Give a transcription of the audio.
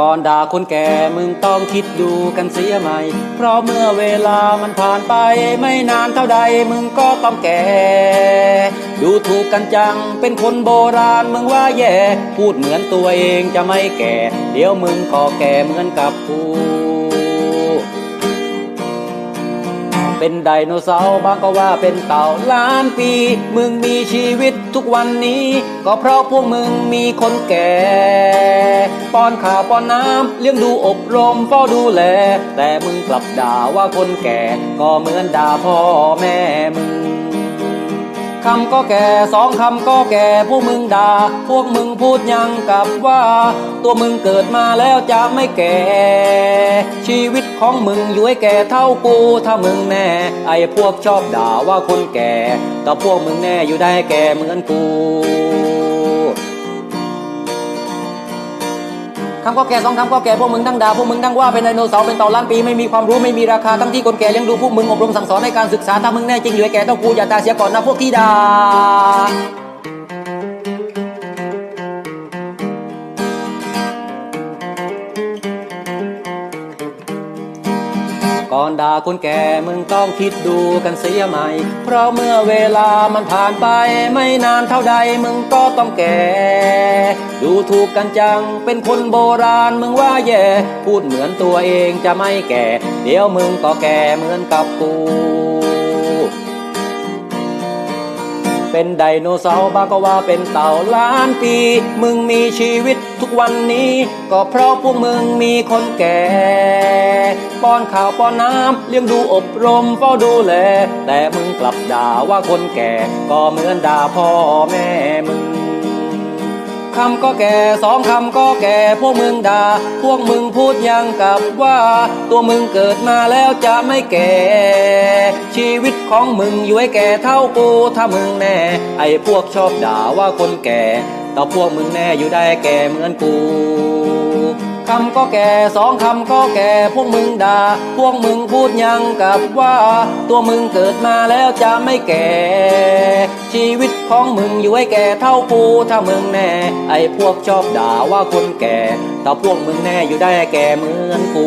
ก่อนด่าคนแก่มึงต้องคิดดูกันเสียใหม่ เพราะเมื่อเวลามันผ่านไปไม่นานเท่าใดมึงก็ต้องแก่ ดูถูกกันจังเป็นคนโบราณมึงว่าแย่ พูดเหมือนตัวเองจะไม่แก่ เดี๋ยวมึงก็แก่เหมือนกับกูเป็นไดโนเสาร์บางก็ว่าเป็นเต่าล้านปี มึงมีชีวิตทุกวันนี้ ก็เพราะพวกมึงมีคนแก่ ป้อนข้าวป้อนน้ำเลี้ยงดูอบรมเฝ้าดูแล แต่มึงกลับด่าว่าคนแก่ก็เหมือนด่าพ่อแม่มึงคำก็แก่สองคำก็แก่พวกมึงด่าพวกมึงพูดยังกับว่า ตัวมึงเกิดมาแล้วจะไม่แก่ ชีวิตของมึงอยู่ให้แก่เท่ากูถ้ามึงแน่ ไอ้พวกชอบด่าว่าคนแก่ แต่พวกมึงแน่อยู่ได้แก่เหมือนกู คำก็แก่สองคำก็แก่พวกมึงทั้งด่าพวกมึงทั้งว่าเป็นไดโนเสาร์เป็นเต่าล้านปีไม่มีความรู้ไม่มีราคาทั้งที่คนแก่เลี้ยงดูพวกมึงอบรมสั่งสอนในการศึกษาถ้ามึงแน่จริงอยู่ไอ้แก่เท่ากูอย่าตายเสียก่อนนะพวกที่ด่า ก่อนด่าคนแก่มึงต้องคิดดูกันเสียใหม่ เพราะเมื่อเวลามันผ่านไปไม่นานเท่าใดมึงก็ต้องแก่ ดูถูกกันจังเป็นคนโบราณมึงว่าแย่ พูดเหมือนตัวเองจะไม่แก่ เดี๋ยวมึงก็แก่เหมือนกับกู เป็นไดโนเสาร์บ้างก็ว่าเป็นเต่าล้านปี มึงมีชีวิตทุกวันนี้ ก็เพราะพวกมึงมีคนแก่ ป้อนข้าวป้อนน้ำเลี้ยงดูอบรมเฝ้าดูแล แต่มึงกลับด่าว่าคนแก่ ก็เหมือนด่าพ่อแม่มึง คำก็แก่สองคำก็แก่พวกมึงด่า พวกมึงพูดยังกับว่า ตัวมึงเกิดมาแล้วจะไม่แก่ ชีวิตของมึงอยู่ให้แก่เท่ากูถ้ามึงแน่ ไอ้พวกชอบด่าว่าคนแก่ แต่พวกมึงแน่อยู่ได้แก่เหมือนกู คำก็แก่สองคำก็แก่พวกมึงด่า พวกมึงพูดยังกับว่า ตัวมึงเกิดมาแล้วจะไม่แก่ ชีวิตของมึงอยู่ให้แก่เท่ากูถ้ามึงแน่ ไอ้พวกชอบด่าว่าคนแก่ แต่พวกมึงแน่อยู่ได้แก่เหมือนกู